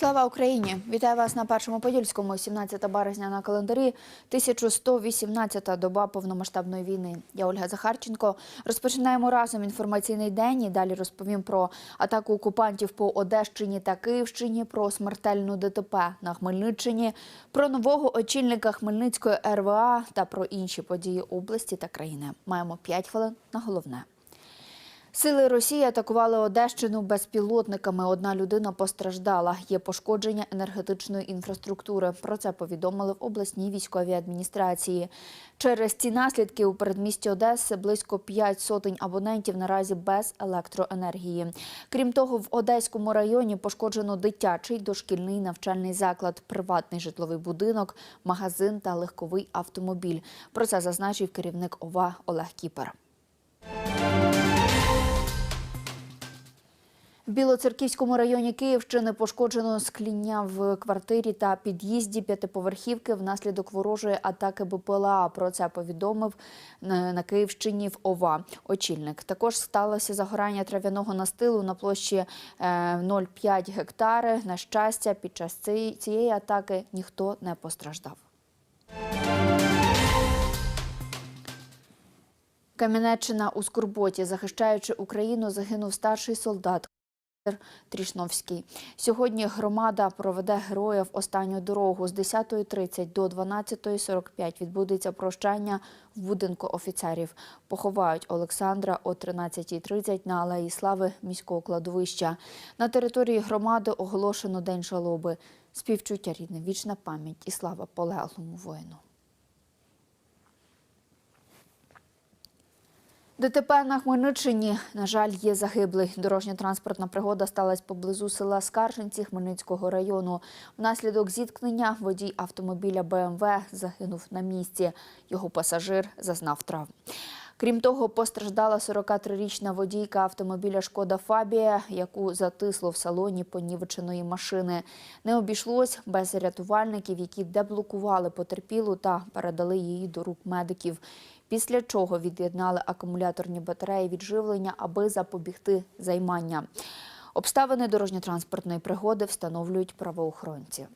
Слава Україні! Вітаю вас на першому подільському. 17 березня на календарі. 1118-та доба повномасштабної війни. Я Ольга Захарченко. Розпочинаємо разом інформаційний день. І далі розповім про атаку окупантів по Одещині та Київщині, про смертельну ДТП на Хмельниччині, про нового очільника Хмельницької РВА та про інші події області та країни. Маємо 5 хвилин на головне. Сили Росії атакували Одещину безпілотниками. Одна людина постраждала. Є пошкодження енергетичної інфраструктури. Про це повідомили в обласній військовій адміністрації. Через ці наслідки у передмісті Одеси близько 5 сотень абонентів наразі без електроенергії. Крім того, в Одеському районі пошкоджено дитячий дошкільний навчальний заклад, приватний житловий будинок, магазин та легковий автомобіль. Про це зазначив керівник ОВА Олег Кіпер. В Білоцерківському районі Київщини пошкоджено скління в квартирі та під'їзді п'ятиповерхівки внаслідок ворожої атаки БПЛА. Про це повідомив е, на Київщині в ОВА очільник. Також сталося загорання трав'яного настилу на площі е, 0,5 гектари. На щастя, під час цієї атаки ніхто не постраждав. Кам'янеччина у Скорботі, захищаючи Україну, загинув старший солдат Олександр Трішновський. Сьогодні громада проведе героїв останню дорогу. З 10.30 до 12.45 відбудеться прощання в будинку офіцерів. Поховають Олександра о 13.30 на Алеї Слави міського кладовища. На території громади оголошено День жалоби. Співчуття рідне, вічна пам'ять і слава полеглому воїну. ДТП на Хмельниччині, на жаль, є загиблий. Дорожньо-транспортна пригода сталася поблизу села Скарженці Хмельницького району. Внаслідок зіткнення водій автомобіля БМВ загинув на місці. Його пасажир зазнав травм. Крім того, постраждала 43-річна водійка автомобіля Шкода Фабія, яку затисло в салоні понівеченої машини. Не обійшлось без рятувальників, які деблокували потерпілу та передали її до рук медиків. Після чого від'єднали акумуляторні батареї від живлення, аби запобігти займання. Обставини дорожньо-транспортної пригоди встановлюють правоохоронці.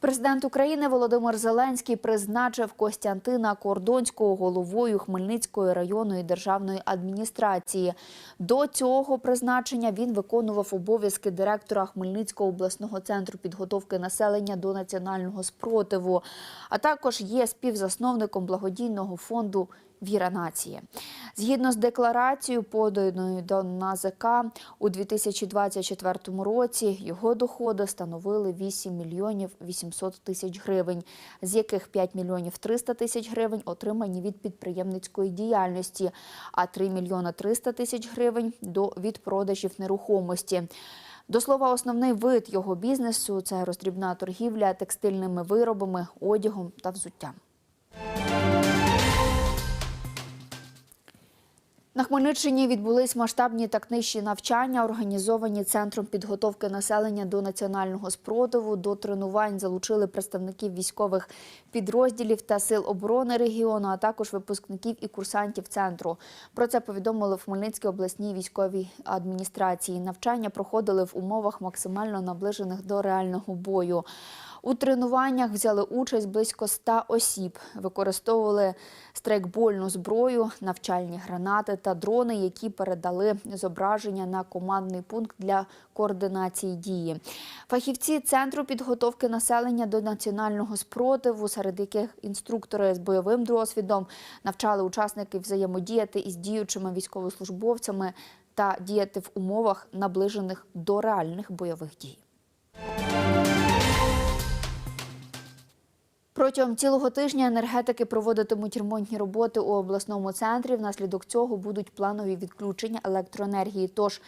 Президент України Володимир Зеленський призначив Костянтина Кордонського головою Хмельницької районної державної адміністрації. До цього призначення він виконував обов'язки директора Хмельницького обласного центру підготовки населення до національного спротиву, а також є співзасновником благодійного фонду Віра нації. Згідно з декларацією, поданою до НАЗК, у 2024 році його доходи становили 8 мільйонів 800 тисяч гривень, з яких 5 мільйонів 300 тисяч гривень отримані від підприємницької діяльності, а 3 мільйона 300 тисяч гривень до від продажів нерухомості. До слова, основний вид його бізнесу це роздрібна торгівля текстильними виробами, одягом та взуттям. На Хмельниччині відбулись масштабні тактичні навчання, організовані центром підготовки населення до національного спротиву. До тренувань залучили представників військових підрозділів та сил оборони регіону, а також випускників і курсантів центру. Про це повідомили в Хмельницькій обласній військовій адміністрації. Навчання проходили в умовах максимально наближених до реального бою. У тренуваннях взяли участь близько 100 осіб. Використовували страйкбольну зброю, навчальні гранати та дрони, які передали зображення на командний пункт для координації дії. Фахівці центру підготовки населення до національного спротиву, серед яких інструктори з бойовим досвідом навчали учасників взаємодіяти із діючими військовослужбовцями та діяти в умовах наближених до реальних бойових дій. Протягом цілого тижня енергетики проводитимуть ремонтні роботи у обласному центрі. Внаслідок цього будуть планові відключення електроенергії. Тож,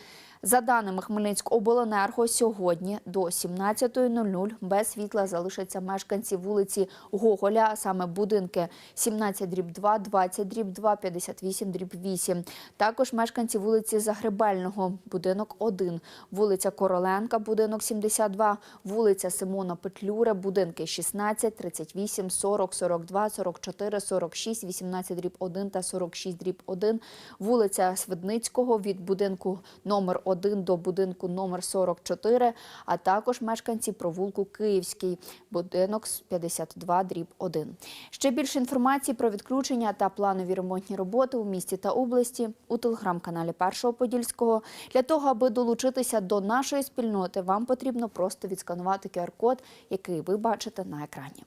за даними Хмельницькобленерго, сьогодні до 17.00 без світла залишаться мешканці вулиці Гоголя, а саме будинки. 17 дріб 2, 20 дріб 2, 58 дріб 8. Також мешканці вулиці Загребельного, будинок 1, вулиця Короленка, будинок 72, вулиця Симона Петлюра, будинки 16, 38, 40, 42, 44, 46, 18 дріб 1 та 46 дріб 1, вулиця Свидницького від будинку номер 1 1 до будинку номер 44, а також мешканці провулку Київський, будинок 52 дріб 1. Ще більше інформації про відключення та планові ремонтні роботи у місті та області у телеграм-каналі Першого Подільського. Для того, аби долучитися до нашої спільноти, вам потрібно просто відсканувати QR-код, який ви бачите на екрані.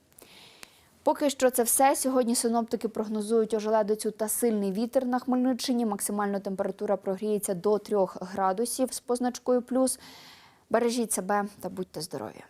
Поки що це все. Сьогодні синоптики прогнозують ожеледицю та сильний вітер на Хмельниччині. Максимальна температура прогріється до 3 градусів з позначкою плюс. Бережіть себе та будьте здорові.